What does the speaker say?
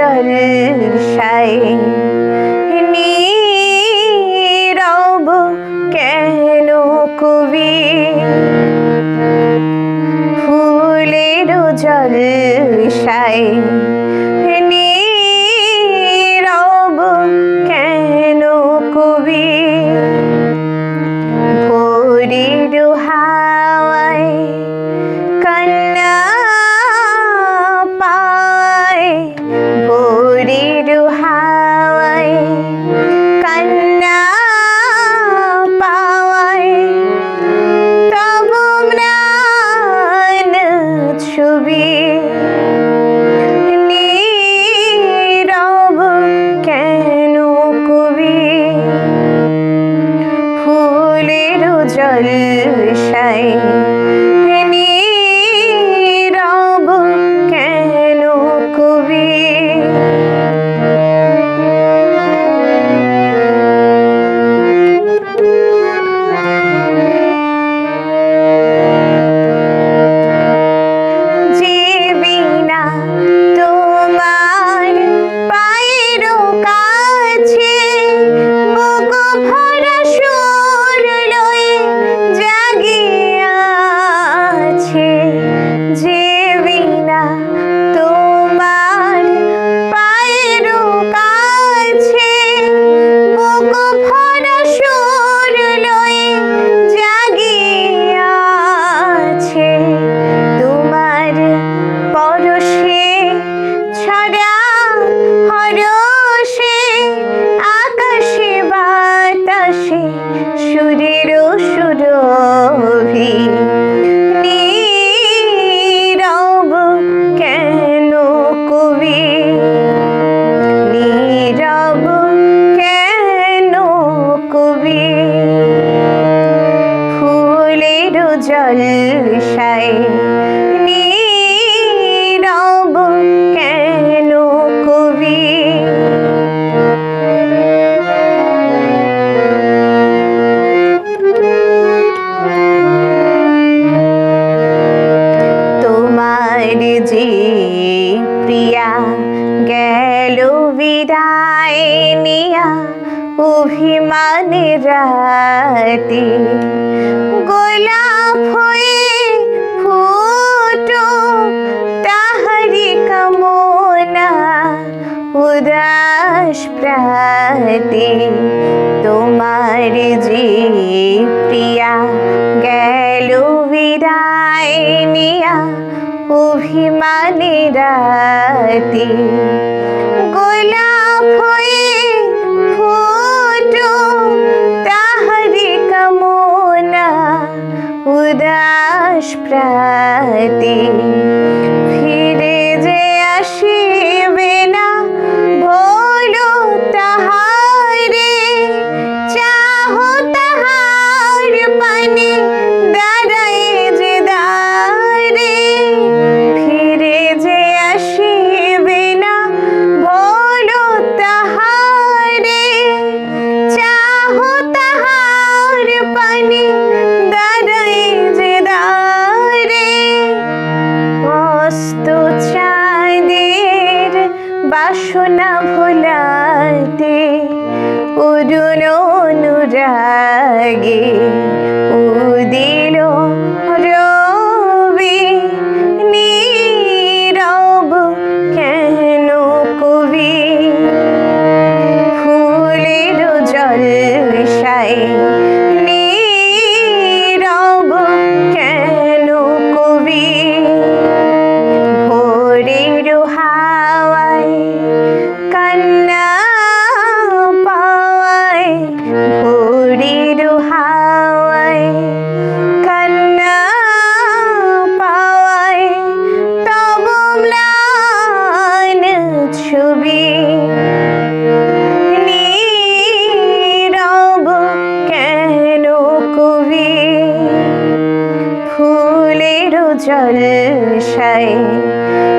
হাসরের সাই সাই জলসায় নীরব কেন কবি? তোমার যে প্রিয়া গেল বিদায় নিয়া অভিমানের রাতি রাতে তোমার যে প্রিয়া গেল বিদায় নিয়া অভিমানে রাতে গোলাপ হয়ে ফুটো তাহারে কামনা উদাস প্রাতে বাসনা ভোলাতে পুরনো অনুরাগে উদিল say